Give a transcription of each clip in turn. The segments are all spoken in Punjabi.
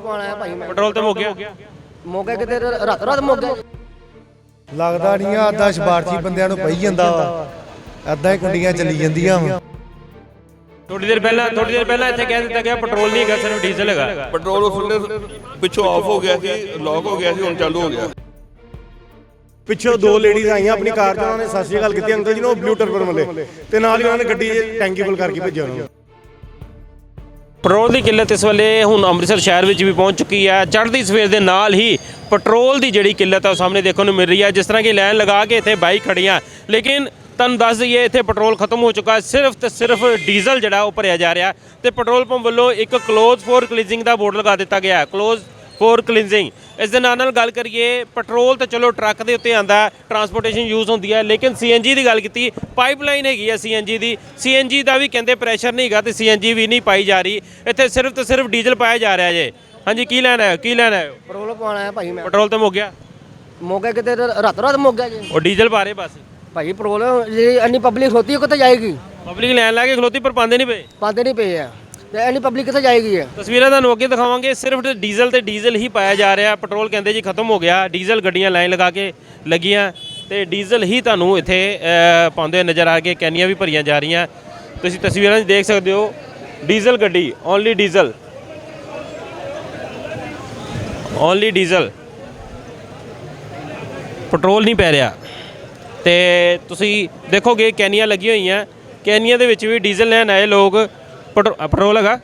ਪਾਉਣਾ ਹੈ ਭਾਈ ਮੈਂ? ਪੈਟਰੋਲ ਤੇ ਮੁੱਕ ਗਿਆ ਮੋਗਾ ਕਿਤੇ ਰਾਤ ਰਾਤ ਮੁੱਕ ਗਿਆ ਲੱਗਦਾ ਨਹੀਂ ਆ ਅੱਧਾ ਸ਼ਬਾਰਚੀ ਬੰਦਿਆਂ ਨੂੰ ਪਈ ਜਾਂਦਾ ਵਾ। ਅੱਧਾ ਹੀ ਕੁੰਡੀਆਂ ਚੱਲੀ ਜਾਂਦੀਆਂ ਵਾ। ਥੋੜੀ ਦੇਰ ਪਹਿਲਾਂ ਥੋੜੀ ਦੇਰ ਪਹਿਲਾਂ ਇੱਥੇ ਕਹਿ ਦਿੱਤਾ ਗਿਆ ਪੈਟਰੋਲ ਨਹੀਂ ਹੈਗਾ ਸਿਰਫ ਡੀਜ਼ਲ ਹੈਗਾ। ਪੈਟਰੋਲ ਉਸ ਵੇਲੇ ਪਿੱਛੋਂ ਆਫ ਹੋ ਗਿਆ ਸੀ ਲੌਕ ਹੋ ਗਿਆ ਸੀ ਹੁਣ ਚਾਲੂ ਹੋ ਗਿਆ। ਪਿੱਛੋਂ ਦੋ ਲੇਡੀਜ਼ ਆਈਆਂ ਆਪਣੀ ਕਾਰ 'ਚ ਉਹਨਾਂ ਨੇ ਸਤਿ ਸ਼੍ਰੀ ਅਕਾਲ ਕੀਤੀ ਅੰਕਲ ਜੀ ਨੂੰ ਬਲੂ ਟਰਬਨ ਵਾਲੇ। ਤੇ ਨਾਲ ਹੀ ਉਹਨਾਂ ਨੇ ਗੱਡੀ 'ਚ ਟੈਂਕੀ ਫੁੱਲ ਕਰਕੇ ਭੇਜਿਆ ਉਹਨਾਂ ਨੂੰ। ਪੈਟਰੋਲ ਦੀ ਕਿੱਲਤ ਇਸ ਵੇਲੇ ਹੁਣ ਅੰਮ੍ਰਿਤਸਰ ਸ਼ਹਿਰ ਵਿੱਚ ਵੀ ਪਹੁੰਚ ਚੁੱਕੀ ਹੈ। ਚੜ੍ਹਦੀ ਸਵੇਰ ਦੇ ਨਾਲ ਹੀ ਪੈਟਰੋਲ ਦੀ ਜਿਹੜੀ ਕਿੱਲਤ ਹੈ ਉਹ ਸਾਹਮਣੇ ਦੇਖਣ ਨੂੰ ਮਿਲ ਰਹੀ ਹੈ। ਜਿਸ ਤਰ੍ਹਾਂ ਕਿ ਲਾਈਨ ਲਗਾ ਕੇ ਇੱਥੇ ਬਾਈਕ ਖੜੀਆਂ ਲੇਕਿਨ ਤੁਹਾਨੂੰ ਦੱਸ ਦਈਏ, ਇੱਥੇ ਪੈਟਰੋਲ ਖਤਮ ਹੋ ਚੁੱਕਾ ਸਿਰਫ ਤੇ ਸਿਰਫ ਡੀਜ਼ਲ ਜਿਹੜਾ ਉਹ ਭਰਿਆ ਜਾ ਰਿਹਾ ਤੇ ਪੈਟਰੋਲ ਪੰਪ ਵੱਲੋਂ ਇੱਕ ਕਲੋਜ਼ ਫੋਰ ਕਲੀਜਿੰਗ ਦਾ ਬੋਰਡ ਲਗਾ ਦਿੱਤਾ ਗਿਆ ਹੈ। ਕਲੋਜ਼ ਫੋਰ ਕਲੀਨਿੰਗ ਇਸ ਦੇ ਨਾਲ ਨਾਲ ਗੱਲ ਕਰੀਏ ਪੈਟਰੋਲ ਤਾਂ ਚਲੋ ਟਰੱਕ ਦੇ ਉੱਤੇ ਆਂਦਾ ਟਰਾਂਸਪੋਰਟੇਸ਼ਨ ਯੂਜ਼ ਹੁੰਦੀ ਹੈ ਲੇਕਿਨ ਸੀਐਨਜੀ ਦੀ ਗੱਲ ਕੀਤੀ ਪਾਈਪਲਾਈਨ ਹੈਗੀ ਹੈ ਸੀਐਨਜੀ ਦੀ। ਸੀਐਨਜੀ ਦਾ ਵੀ ਕਹਿੰਦੇ ਪ੍ਰੈਸ਼ਰ ਨਹੀਂ ਹੈਗਾ ਤੇ ਸੀਐਨਜੀ ਵੀ ਨਹੀਂ ਪਾਈ ਜਾ ਰਹੀ। ਇੱਥੇ ਸਿਰਫ ਤੇ ਸਿਰਫ ਡੀਜ਼ਲ ਪਾਇਆ ਜਾ ਰਿਹਾ ਜੇ। ਹਾਂਜੀ ਕੀ ਲੈਣਾ ਹੈ ਕੀ ਲੈਣਾ ਹੈ? ਪੈਟਰੋਲ ਪਾਉਣਾ ਹੈ ਭਾਈ ਮੈਂ। ਪੈਟਰੋਲ ਤੇ ਮੁੱਕ ਗਿਆ। ਮੋਗਾ ਕਿਤੇ ਰਾਤ ਰਾਤ ਮੁੱਕ ਗਿਆ ਜੀ। ਉਹ ਡੀਜ਼ਲ ਪਾ ਰਹੇ ਬਸ। ਭਾਈ ਪੈਟਰੋਲ ਜਿਹੜੀ ਇੰਨੀ ਪਬਲਿਕ ਹੋਤੀ ਹੈ ਕਿੱਥੇ ਜਾਏਗੀ? ਪਬਲਿਕ ਲੈਣ ਲਾ ਕੇ ਖਲੋਤੀ ਪਰ ਪਾਉਂਦੇ ਨਹੀਂ ਪਏ। ਪਾਉਂਦੇ ਨਹੀਂ ਪਏ ਆ। ਤੇ ਇੰਨੀ ਪਬਲਿਕ ਕਿੱਥੇ ਜਾਏਗੀ ਹੈ ਤਸਵੀਰਾਂ ਤੁਹਾਨੂੰ ਅੱਗੇ ਦਿਖਾਵਾਂਗੇ ਸਿਰਫ ਡੀਜ਼ਲ ਤੇ ਡੀਜ਼ਲ ਹੀ ਪਾਇਆ ਜਾ ਰਿਹਾ। ਪੈਟਰੋਲ ਕਹਿੰਦੇ ਜੀ ਖਤਮ ਹੋ ਗਿਆ ਡੀਜ਼ਲ ਗੱਡੀਆਂ ਲਾਈਨ ਲਗਾ ਕੇ ਲੱਗੀਆਂ ਤੇ ਡੀਜ਼ਲ ਹੀ ਤੁਹਾਨੂੰ ਇੱਥੇ ਅਹ, ਪਾਉਂਦੇ ਨਜ਼ਰ ਆ ਕੇ ਕੈਨੀਆਂ ਵੀ ਭਰੀਆਂ ਜਾ ਰਹੀਆਂ। ਤੁਸੀਂ ਤਸਵੀਰਾਂ 'ਚ ਦੇਖ ਸਕਦੇ ਹੋ ਡੀਜ਼ਲ ਗੱਡੀ only diesel. Only diesel. Petrol ਨਹੀਂ ਪੈ ਰਿਹਾ। ਤੇ ਤੁਸੀਂ ਦੇਖੋਗੇ ਕੈਨੀਆਂ ਲੱਗੀਆਂ ਹੋਈਆਂ। ਕੈਨੀਆਂ ਦੇ ਵਿੱਚ ਵੀ ਡੀਜ਼ਲ ਲੈਣ ਆਏ ਲੋਕ। ਪੈਟਰੋ- ਅ, ਪੈਟਰੋਲ ਹੈਗਾ?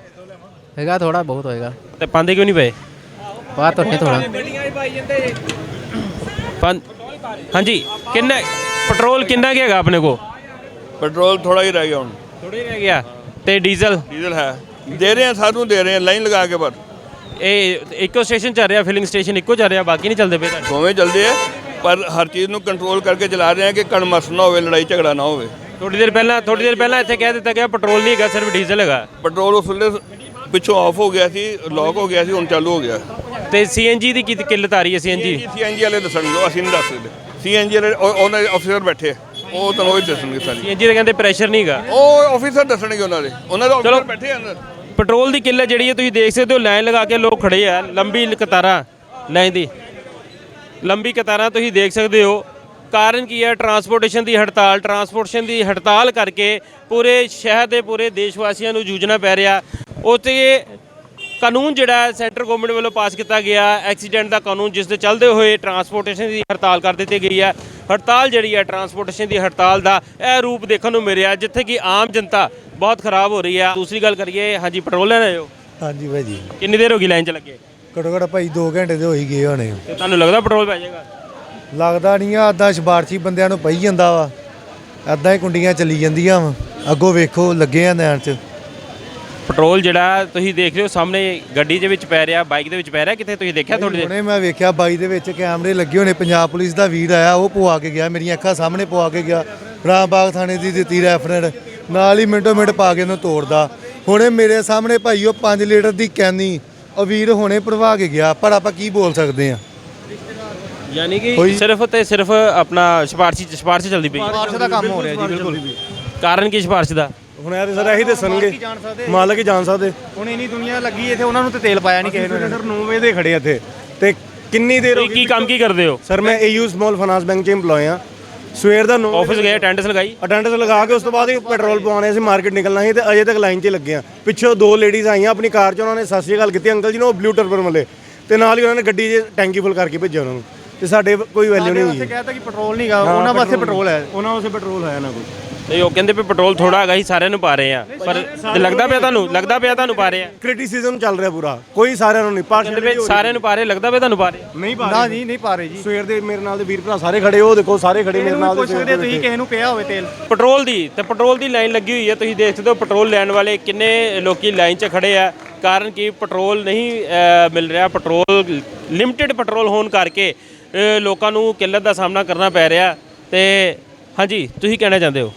ਹੈਗਾ ਥੋੜਾ ਬਹੁਤ ਹੋਏਗਾ। ਤੇ ਪਾਉਂਦੇ ਕਿਉਂ ਨਹੀਂ ਪਏ? ਬਾਹਰ ਤੋਂ ਨਹੀਂ ਥੋੜਾ ਹਾਂਜੀ ਕਿੰਨਾ ਪੈਟਰੋਲ ਕਿੰਨਾ ਕੁ ਹੈਗਾ ਆਪਣੇ ਕੋ ਪੈਟਰੋਲ ਥੋੜਾ ਹੀ ਰਹਿ ਗਿਆ ਹੁਣ। ਥੋੜੀ ਰਹਿ ਗਿਆ। ਤੇ ਡੀਜ਼ਲ? ਡੀਜ਼ਲ ਹੈ। ਦੇ ਰਹੇ ਆ ਸਾਨੂੰ ਦੇ ਰਹੇ ਆ ਲਾਈਨ ਲਗਾ ਕੇ ਬਸ। ਇਹ ਇੱਕੋ ਸਟੇਸ਼ਨ ਚੱਲ ਰਿਹਾ ਫਿਲਿੰਗ ਸਟੇਸ਼ਨ ਇੱਕੋ ਚੱਲ ਰਿਹਾ ਬਾਕੀ ਨਹੀਂ ਚੱਲਦੇ ਪਏ ਤੁਹਾਡੇ। ਦੋਵੇਂ ਚੱਲਦੇ ਆ ਪਰ ਹਰ ਚੀਜ਼ ਨੂੰ ਕੰਟਰੋਲ ਕਰਕੇ ਚਲਾ ਰਹੇ ਆ ਕਿ ਕਣਮਸ ਨਾ ਹੋਵੇ ਲੜਾਈ ਝਗੜਾ ਨਾ ਹੋਵੇ। ਥੋੜੀ ਦੇਰ ਪਹਿਲਾਂ ਥੋੜੀ ਦੇਰ ਪਹਿਲਾਂ ਇੱਥੇ ਕਹਿ ਦਿੱਤਾ ਗਿਆ ਪੈਟਰੋਲ ਨਹੀਂ ਹੈਗਾ ਸਿਰਫ ਡੀਜ਼ਲ ਹੈਗਾ। ਪੈਟਰੋਲ ਉਸ ਵੇਲੇ ਪਿੱਛੋਂ ਆਫ ਹੋ ਗਿਆ ਸੀ ਲੌਕ ਹੋ ਗਿਆ ਸੀ ਹੁਣ ਚਾਲੂ ਹੋ ਗਿਆ। ਤੇ ਸੀਐਨਜੀ ਦੀ ਕੀ ਕਿੱਲਤ ਆ ਰਹੀ ਹੈ ਸੀਐਨਜੀ ਸੀਐਨਜੀ ਵਾਲੇ ਦੱਸਣਗੇ ਅਸੀਂ ਨਹੀਂ ਦੱਸ ਸਕਦੇ। ਸੀਐਨਜੀ ਵਾਲੇ ਉਹ- ਉਹਨਾਂ ਦੇ ਅਫਸਰ ਬੈਠੇ ਆ, ਉਹ ਤੁਹਾਨੂੰ ਉਹ ਦੱਸਣਗੇ ਸਾਰੀ। ਸੀਐਨਜੀ ਦੇ ਕਹਿੰਦੇ ਪ੍ਰੈਸ਼ਰ ਨਹੀਂ ਹੈਗਾ। ਉਹ ਆਫੀਸਰ ਦੱਸਣਗੇ ਉਹਨਾਂ ਦੇ। ਉਹਨਾਂ ਦੇ ਅਫਸਰ ਬੈਠੇ ਆ ਅੰਦਰ। ਪੈਟਰੋਲ ਦੀ ਕਿੱਲਤ ਜਿਹੜੀ ਹੈ ਤੁਸੀਂ ਦੇਖ ਸਕਦੇ ਹੋ ਲਾਈਨ ਲਗਾ ਕੇ ਲੋਕ ਖੜੇ ਆ ਲੰਬੀ ਕਤਾਰਾਂ ਲਾਈਨ ਦੀ। ਲੰਬੀ ਕਤਾਰਾਂ ਤੁਸੀਂ ਦੇਖ ਸਕਦੇ ਹੋ। ਕਾਰਨ ਕੀ ਹੈ? ਟਰਾਂਸਪੋਰਟੇਸ਼ਨ ਦੀ ਹੜਤਾਲ ਟਰਾਂਸਪੋਰਟੇਸ਼ਨ ਦੀ ਹੜਤਾਲ ਕਰਕੇ ਪੂਰੇ ਸ਼ਹਿਰ ਦੇ ਪੂਰੇ ਦੇਸ਼ ਵਾਸੀਆਂ ਨੂੰ ਜੂਝਣਾ ਪੈ ਰਿਹਾ। ਉੱਥੇ ਕਾਨੂੰਨ ਜਿਹੜਾ ਹੈ ਸੈਂਟਰ ਗਵਰਨਮੈਂਟ ਵੱਲੋਂ ਪਾਸ ਕੀਤਾ ਗਿਆ। ਐਕਸੀਡੈਂਟ ਦਾ ਕਾਨੂੰਨ ਜਿਸ ਦੇ ਚੱਲਦੇ ਹੋਏ ਟਰਾਂਸਪੋਰਟੇਸ਼ਨ ਦੀ ਹੜਤਾਲ ਕਰ ਦਿੱਤੀ ਗਈ ਹੈ। ਹੜਤਾਲ ਜਿਹੜੀ ਹੈ ਟਰਾਂਸਪੋਰਟੇਸ਼ਨ ਦੀ ਹੜਤਾਲ ਦਾ ਇਹ ਰੂਪ ਦੇਖਣ ਨੂੰ ਮਿਲਿਆ ਜਿੱਥੇ ਕਿ ਆਮ ਜਨਤਾ ਬਹੁਤ ਖਰਾਬ ਹੋ ਰਹੀ ਹੈ। ਦੂਸਰੀ ਗੱਲ ਕਰੀਏ ਹਾਂਜੀ ਪੈਟਰੋਲ ਲੈਣ ਹੋ? ਹਾਂਜੀ ਭਾਜੀ ਕਿੰਨੀ ਦੇਰ ਹੋ ਗਈ ਲਾਈਨ 'ਚ ਲੱਗੇ? ਘੱਟੋ ਘੱਟ ਭਾਈ 2 ਘੰਟੇ ਦੇ ਹੋ ਹੀ ਗਏ ਹੋਣੇ। ਤੇ ਤੁਹਾਨੂੰ ਲੱਗਦਾ ਪੈਟਰੋਲ ਪੈ ਜਾਏਗਾ? ਲੱਗਦਾ ਨਹੀਂ ਆ ਅੱਧਾ ਸ਼ਬਾਰਚੀ ਬੰਦਿਆਂ ਨੂੰ ਪਈ ਜਾਂਦਾ ਵਾ। ਅੱਧਾ ਹੀ ਕੁੰਡੀਆਂ ਚੱਲੀ ਜਾਂਦੀਆਂ ਵਾ। ਅੱਗੋਂ ਵੇਖੋ ਲੱਗੇ ਆ ਨੈਣ 'ਚ। ਪੈਟਰੋਲ ਜਿਹੜਾ ਤੁਸੀਂ ਦੇਖ ਰਹੇ ਹੋ ਸਾਹਮਣੇ ਗੱਡੀ ਦੇ ਵਿੱਚ ਪੈ ਰਿਹਾ ਬਾਈਕ ਦੇ ਵਿੱਚ ਪੈ ਰਿਹਾ ਕਿੱਥੇ ਤੁਸੀਂ ਦੇਖਿਆ ਥੋੜੀ ਹੁਣੇ ਮੈਂ ਵੇਖਿਆ ਬਾਈ ਦੇ ਵਿੱਚ ਕੈਮਰੇ ਲੱਗੇ ਹੋਣੇ। ਪੰਜਾਬ ਪੁਲਿਸ ਦਾ ਵੀਰ ਆਇਆ ਉਹ ਪਵਾ ਕੇ ਗਿਆ ਮੇਰੀਆਂ ਅੱਖਾਂ ਸਾਹਮਣੇ ਪਵਾ ਕੇ ਗਿਆ। ਰਾਮਬਾਗ ਥਾਣੇ ਦੀ ਦਿੱਤੀ ਰੈਫਰੈਂਸ ਨਾਲ ਹੀ ਮਿੰਟੋ ਮਿੰਟ ਪਾ ਕੇ ਉਹਨੂੰ ਤੋੜਦਾ। ਹੁਣੇ ਮੇਰੇ ਸਾਹਮਣੇ ਭਾਈ ਉਹ 5 ਲੀਟਰ ਦੀ ਕੈਨੀ ਉਹ ਵੀਰ ਹੁਣੇ ਭਰਵਾ ਕੇ ਗਿਆ। ਪਰ ਆਪਾਂ ਕੀ ਬੋਲ ਸਕਦੇ ਆ? ਯਾਨੀ ਕਿ ਸਿਰਫ ਤੇ ਸਿਰਫ ਆਪਣਾ ਸਿਫਾਰਸ਼ੀ ਸਿਫਾਰਸ਼ ਚੱਲਦੀ ਪਈ। ਸਿਫਾਰਸ਼ ਦਾ ਕੰਮ ਹੋ ਰਿਹਾ ਜੀ ਬਿਲਕੁਲ। ਕਾਰਨ ਕੀ ਸਿਫਾਰਸ਼ ਦਾ? ਹੁਣ ਇਹ ਤੇ ਸਰ ਇਹੀ ਦੱਸਣਗੇ। ਮਾਲਕ ਹੀ ਜਾਣ ਸਕਦੇ। ਹੁਣ ਇਨੀ ਦੁਨੀਆ ਲੱਗੀ ਇੱਥੇ ਉਹਨਾਂ ਨੂੰ ਤੇ ਤੇਲ ਪਾਇਆ ਨਹੀਂ ਕਿਸੇ ਨੇ। ਸਰ 9 ਵਜੇ ਦੇ ਖੜੇ ਆ ਇੱਥੇ। ਤੇ ਕਿੰਨੀ ਦੇਰ ਹੋ ਤੁਸੀਂ ਕੀ ਕੰਮ ਕੀ ਕਰਦੇ ਹੋ? ਸਰ ਮੈਂ ਏਯੂ ਸਮਾਲ ਫਾਈਨਾਂਸ ਬੈਂਕ 'ਚ EMPLOYE ਆ ਸਵੇਰ ਦਾ 9 ਆਫਿਸ ਗਏ ਅਟੈਂਡੈਂਸ ਲਗਾਈ? ਅਟੈਂਡੈਂਸ ਲਗਾ ਕੇ ਉਸ ਤੋਂ ਬਾਅਦ ਹੀ ਪੈਟਰੋਲ ਪਵਾਉਣੇ ਸੀ ਮਾਰਕੀਟ ਨਿਕਲਣਾ ਸੀ ਤੇ ਅਜੇ ਤੱਕ ਲਾਈਨ 'ਚ ਹੀ ਲੱਗੇ ਆ ਪਿੱਛੋਂ ਦੋ ਲੇਡੀਜ਼ ਆਈਆਂ ਆਪਣੀ ਕਾਰ 'ਚ ਉਹਨਾਂ ਨੇ ਸਤਿ ਸ਼੍ਰੀ ਅਕਾਲ ਕੀਤੀ ਅੰਕਲ ਜੀ ਨੂੰ ਉਹ ਬਲੂ ਟਰਬਨ ਵਾਲੇ। ਤੇ ਨਾਲ ਹੀ ਉਹਨਾਂ ਨੇ ਗੱਡੀ 'ਚ ਟੈਂਕੀ ਫੁੱਲ ਕਰਕੇ ਭੇਜਿਆ ਉਹਨਾਂ ਨੂੰ। ਤੇ ਸਾਡੇ ਕੋਈ ਵੈਲਿਊ ਨਹੀਂ ਹੋਈ ਕਹਿਤਾ ਕਿ ਪੈਟਰੋਲ ਨਹੀਂਗਾ ਉਹਨਾਂ ਵਾਸਤੇ ਪੈਟਰੋਲ ਹੈ। ਉਹਨਾਂ ਵਾਸਤੇ ਪੈਟਰੋਲ ਹੈ ਨਾ ਕੋਈ। ਤੇ ਉਹ ਕਹਿੰਦੇ ਵੀ ਪੈਟਰੋਲ ਥੋੜਾ ਹੈਗਾ ਹੀ ਸਾਰਿਆਂ ਨੂੰ ਪਾ ਰਹੇ ਆ ਪਰ ਤੇ ਲੱਗਦਾ ਪਿਆ ਤੁਹਾਨੂੰ ਲੱਗਦਾ ਪਿਆ ਤੁਹਾਨੂੰ ਪਾ ਰਹੇ ਆ। ਕ੍ਰਿਟਿਸਿਜ਼ਮ ਚੱਲ ਰਿਹਾ ਪੂਰਾ। ਕੋਈ ਸਾਰਿਆਂ ਨੂੰ ਨਹੀਂ ਕਹਿੰਦੇ ਵੀ ਪਾਰਸ਼ਲ ਸਾਰਿਆਂ ਨੂੰ ਪਾ ਰਹੇ ਲੱਗਦਾ ਪਿਆ ਤੁਹਾਨੂੰ ਪਾ ਰਹੇ? ਆ। ਨਹੀਂ ਪਾ ਨਾ ਜੀ ਨਹੀਂ ਪਾ ਰਹੇ ਜੀ। ਸਵੇਰ ਦੇ ਮੇਰੇ ਨਾਲ ਦੇ ਵੀਰ ਭਰਾ ਸਾਰੇ ਖੜੇ ਉਹ ਦੇਖੋ ਸਾਰੇ ਖੜੇ ਮੇਰੇ ਨਾਲ ਪੁੱਛ ਦੇ ਸਕਦੇ ਤੁਸੀਂ ਕਿਸੇ ਨੂੰ ਪਿਆ ਹੋਵੇ ਤੇਲ। ਪੈਟਰੋਲ ਦੀ ਤੇ ਪੈਟਰੋਲ ਦੀ ਲਾਈਨ ਲੱਗੀ ਹੋਈ ਹੈ ਤੁਸੀਂ ਦੇਖ ਸਕਦੇ ਹੋ ਪੈਟਰੋਲ ਲੈਣ ਵਾਲੇ ਕਿੰਨੇ ਲੋਕੀ ਲਾਈਨ 'ਚ ਖੜੇ ਆ ਕਾਰਨ ਕਿ ਪੈਟਰੋਲ ਨਹੀਂ ਅਹ, ਮਿਲ ਰਿਹਾ ਪੈਟਰੋਲ ਲਿਮਟਿਡ ਪੈਟਰੋਲ ਹੋਣ ਕਰਕੇ। ਲੋਕਾਂ ਨੂੰ ਕਿੱਲਤ ਦਾ ਸਾਹਮਣਾ ਕਰਨਾ ਪੈ ਰਿਹਾ ਤੇ ਹਾਂਜੀ ਤੁਸੀਂ ਕਹਿਣਾ ਚਾਹੁੰਦੇ ਹੋ?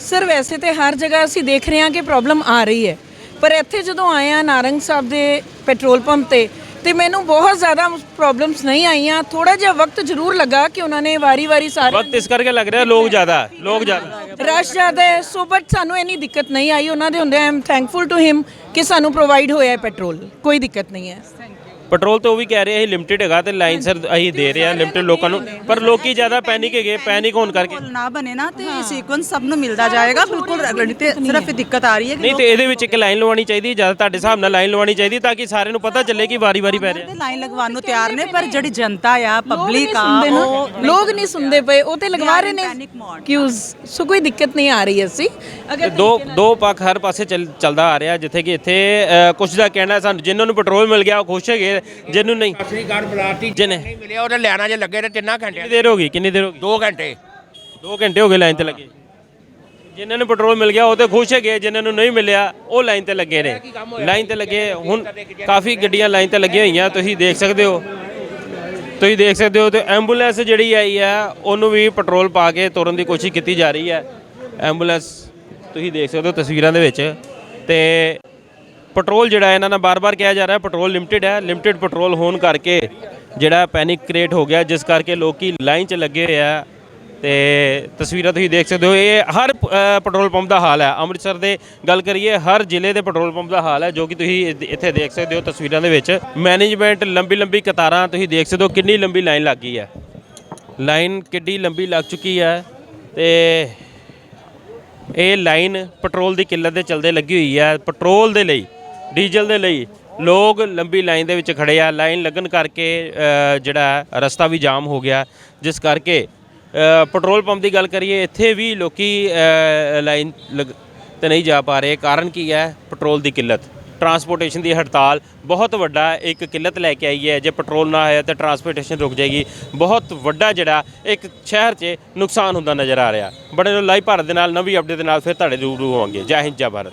ਸਰ ਵੈਸੇ ਤੇ ਹਰ ਜਗ੍ਹਾ ਅਸੀਂ ਦੇਖ ਰਹੇ ਹਾਂ ਕਿ ਪ੍ਰੋਬਲਮ ਆ ਰਹੀ ਹੈ। ਪਰ ਇੱਥੇ ਜਦੋਂ ਆਏ ਆ ਨਾਰੰਗ ਸਾਹਿਬ ਦੇ ਪੈਟਰੋਲ ਪੰਪ ਤੇ ਤੇ ਮੈਨੂੰ ਬਹੁਤ ਜ਼ਿਆਦਾ ਪ੍ਰੋਬਲਮਸ ਨਹੀਂ ਆਈਆਂ। ਥੋੜਾ ਜਿਹਾ ਵਕਤ ਜ਼ਰੂਰ ਲੱਗਾ ਕਿ ਉਹਨਾਂ ਨੇ ਵਾਰੀ-ਵਾਰੀ ਸਾਰੇ ਵਕਤ ਇਸ ਕਰਕੇ ਲੱਗ ਰਿਹਾ ਲੋਕ ਜ਼ਿਆਦਾ ਲੋਕ ਜ਼ਿਆਦਾ। ਰਸ਼ ਜ਼ਿਆਦਾ ਹੈ ਸੋ ਬਟ ਸਾਨੂੰ ਇੰਨੀ ਦਿੱਕਤ ਨਹੀਂ ਆਈ। ਉਹਨਾਂ ਦੇ ਹੁੰਦੇ I am thankful to him ਕਿ ਸਾਨੂੰ ਪ੍ਰੋਵਾਈਡ ਹੋਇਆ ਹੈ ਪੈਟਰੋਲ। ਕੋਈ ਦਿੱਕਤ ਨਹੀਂ ਹੈ। ਪੈਟਰੋਲ ਤੇ ਉਹ ਵੀ ਕਹਿ ਰਹੇ ਅਸੀਂ ਲਿਮਟਿਡ ਹੈਗਾ ਤੇ ਲਾਈਨ ਸਰ ਅਸੀਂ ਦੇ ਰਹੇ ਹਾਂ ਲਿਮਟਿਡ ਲੋਕਾਂ ਨੂੰ ਪਰ ਲੋਕੀ ਜ਼ਿਆਦਾ ਪੈਨਿਕ ਹੈਗੇ ਪੈਨਿਕ ਹੋਣ ਕਰਕੇ। ਨਾ ਬਣੇ ਨਾ ਤੇ ਸੀਕੁਐਂਸ ਸਭ ਨੂੰ ਮਿਲਦਾ ਜਾਏਗਾ ਬਿਲਕੁਲ ਰੈਗੂਲਰ ਤੇ ਸਿਰਫ ਇਹ ਦਿੱਕਤ ਆ ਰਹੀ ਹੈ ਕਿ ਨਹੀਂ ਤੇ ਇਹਦੇ ਵਿੱਚ ਇੱਕ ਲਾਈਨ ਲਵਾਉਣੀ ਚਾਹੀਦੀ ਜ਼ਿਆਦਾ ਤੁਹਾਡੇ ਹਿਸਾਬ ਨਾਲ ਲਾਈਨ ਲਵਾਉਣੀ ਚਾਹੀਦੀ ਤਾਂ ਕਿ ਸਾਰਿਆਂ ਨੂੰ ਪਤਾ ਚੱਲੇ ਕਿ ਵਾਰੀ-ਵਾਰੀ ਪੈ ਰਿਹਾ। ਤੇ ਲਾਈਨ ਲਗਵਾਉਣ ਨੂੰ ਤਿਆਰ ਨੇ ਪਰ ਜਿਹੜੀ ਜਨਤਾ ਆ ਪਬਲਿਕ ਆ ਉਹ ਲੋਕ ਨਹੀਂ ਸੁਣਦੇ ਪਏ ਉਹ ਤੇ ਲਗਵਾ ਰਹੇ ਨੇ। ਕਿਊਜ਼ ਸੋ ਕੋਈ ਦਿੱਕਤ ਨਹੀਂ ਆ ਰਹੀ ਅਸੀਂ ਅਗਰ ਦੋ ਦੋ ਪੱਖ ਹਰ ਪਾਸੇ ਚੱਲ- ਚੱਲਦਾ ਆ ਰਿਹਾ ਜਿੱਥੇ ਕਿ ਇੱਥੇ ਕੁਛ ਦਾ ਕਹਿਣਾ ਸਾਨੂੰ ਜਿਨ੍ਹਾਂ ਨੂੰ ਪੈਟਰੋਲ ਮਿਲ ਗਿਆ ਉਹ ਖੁਸ਼ ਹੈਗੇ ਜਿਹਨੂੰ ਨਹੀਂ। ਅਸਲੀ ਕਾਰਡ ਬਲਾਤੀ ਜਿਹਨੇ। ਨਹੀਂ ਮਿਲਿਆ ਉਹਦੇ ਲੈਣਾ ਜੇ ਲੱਗੇ ਤੇ ਤਿੰਨਾਂ ਕਿੰਨੀ ਘੰਟੇ ਦੇਰ ਹੋ ਗਈ? ਕਿੰਨੀ ਦੇਰ ਹੋ ਗਈ? 2 ਘੰਟੇ। 2 ਘੰਟੇ ਹੋ ਗਏ ਲਾਈਨ ਤੇ ਲੱਗੇ। ਜਿਨ੍ਹਾਂ ਨੂੰ ਪੈਟਰੋਲ ਮਿਲ ਗਿਆ ਉਹ ਤੇ ਖੁਸ਼ ਹੈਗੇ ਜਿਨ੍ਹਾਂ ਨੂੰ ਨਹੀਂ ਮਿਲਿਆ ਉਹ ਲਾਈਨ ਤੇ ਲੱਗੇ ਨੇ। ਲਾਈਨ ਤੇ ਲੱਗੇ ਹੁਣ ਕਾਫੀ ਗੱਡੀਆਂ ਲਾਈਨ ਤੇ ਲੱਗੀਆਂ ਹੋਈਆਂ ਤੁਸੀਂ ਦੇਖ ਸਕਦੇ ਹੋ। ਤੁਸੀਂ ਦੇਖ ਸਕਦੇ ਹੋ ਤੇ ਐਂਬੂਲੈਂਸ ਜਿਹੜੀ ਆਈ ਹੈ ਉਹਨੂੰ ਵੀ ਪੈਟਰੋਲ ਪਾ ਕੇ ਤੋਰਨ ਦੀ ਕੋਸ਼ਿਸ਼ ਕੀਤੀ ਜਾ ਰਹੀ ਹੈ ਐਂਬੂਲੈਂਸ ਤੁਸੀਂ ਦੇਖ ਸਕਦੇ ਹੋ ਤਸਵੀਰਾਂ ਦੇ ਵਿੱਚ ਤੇ ਪੈਟਰੋਲ ਜਿਹੜਾ ਇਹਨਾਂ ਨਾਲ ਬਾਰ-ਬਾਰ ਕਿਹਾ ਜਾ ਰਿਹਾ, ਪੈਟਰੋਲ ਲਿਮਟਿਡ ਹੈ, ਲਿਮਟਿਡ ਪੈਟਰੋਲ ਹੋਣ ਕਰਕੇ ਜਿਹੜਾ ਪੈਨਿਕ ਕ੍ਰੀਏਟ ਹੋ ਗਿਆ, ਜਿਸ ਕਰਕੇ ਲੋਕੀ ਲਾਈਨ 'ਚ ਲੱਗੇ ਹੋਏ ਆ। ਤੇ ਤਸਵੀਰਾਂ ਤੁਸੀਂ ਦੇਖ ਸਕਦੇ ਹੋ, ਇਹ ਹਰ ਪੈਟਰੋਲ ਪੰਪ ਦਾ ਹਾਲ ਹੈ। ਅੰਮ੍ਰਿਤਸਰ ਦੇ ਗੱਲ ਕਰੀਏ, ਹਰ ਜ਼ਿਲ੍ਹੇ ਦੇ ਪੈਟਰੋਲ ਪੰਪ ਦਾ ਹਾਲ ਹੈ, ਜੋ ਕਿ ਤੁਸੀਂ ਇੱਥੇ- ਦੇਖ ਸਕਦੇ ਹੋ ਤਸਵੀਰਾਂ ਦੇ ਵਿੱਚ। ਮੈਨੇਜਮੈਂਟ ਲੰਬੀ ਲੰਬੀ ਕਤਾਰਾਂ ਤੁਸੀਂ ਦੇਖ ਸਕਦੇ ਹੋ, ਕਿੰਨੀ ਲੰਬੀ ਲਾਈਨ ਲੱਗ ਗਈ ਹੈ। ਲਾਈਨ ਕਿੱਡੀ ਲੰਬੀ ਲੱਗ ਚੁੱਕੀ ਹੈ ਤੇ ਇਹ ਲਾਈਨ ਪੈਟਰੋਲ ਦੀ ਕਿੱਲਤ ਦੇ ਚਲਦੇ ਲੱਗੀ ਹੋਈ ਹੈ। ਪੈਟਰੋਲ ਦੇ ਲਈ ਡੀਜ਼ਲ ਦੇ ਲਈ ਲੋਕ ਲੰਬੀ ਲਾਈਨ ਦੇ ਵਿੱਚ ਖੜੇ ਆ। ਲਾਈਨ ਲੱਗਣ ਕਰਕੇ ਅ, ਜਿਹੜਾ ਰਸਤਾ ਵੀ ਜਾਮ ਹੋ ਗਿਆ। ਜਿਸ ਕਰਕੇ ਅ, ਪੈਟਰੋਲ ਪੰਪ ਦੀ ਗੱਲ ਕਰੀਏ ਇੱਥੇ ਵੀ ਲੋਕੀ ਅ, ਲਾਈਨ ਲਗ- ਤੇ ਨਹੀਂ ਜਾ ਪਾ ਰਹੇ। ਕਾਰਨ ਕੀ ਹੈ? ਪੈਟਰੋਲ ਦੀ ਕਿੱਲਤ। ਟਰਾਂਸਪੋਰਟੇਸ਼ਨ ਦੀ ਹੜਤਾਲ ਬਹੁਤ ਵੱਡਾ ਇੱਕ ਕਿੱਲਤ ਲੈ ਕੇ ਆਈ ਹੈ। ਜੇ ਪੈਟਰੋਲ ਨਾ ਆਇਆ ਤਾਂ ਟਰਾਂਸਪੋਰਟੇਸ਼ਨ ਰੁਕ ਜਾਏਗੀ। ਬਹੁਤ ਵੱਡਾ ਜਿਹੜਾ ਇੱਕ ਸ਼ਹਿਰ 'ਚ ਨੁਕਸਾਨ ਹੁੰਦਾ ਨਜ਼ਰ ਆ ਰਿਹਾ। ਬੜੇ ਲਾਈਵ ਭਾਰਤ ਦੇ ਨਾਲ। ਨਵੀਂ ਅਪਡੇਟ ਦੇ ਨਾਲ ਫਿਰ ਤੁਹਾਡੇ ਰੂਬਰੂ ਹੋਵਾਂਗੇ। ਜੈ ਹਿੰਦ ਜੈ ਭਾਰਤ।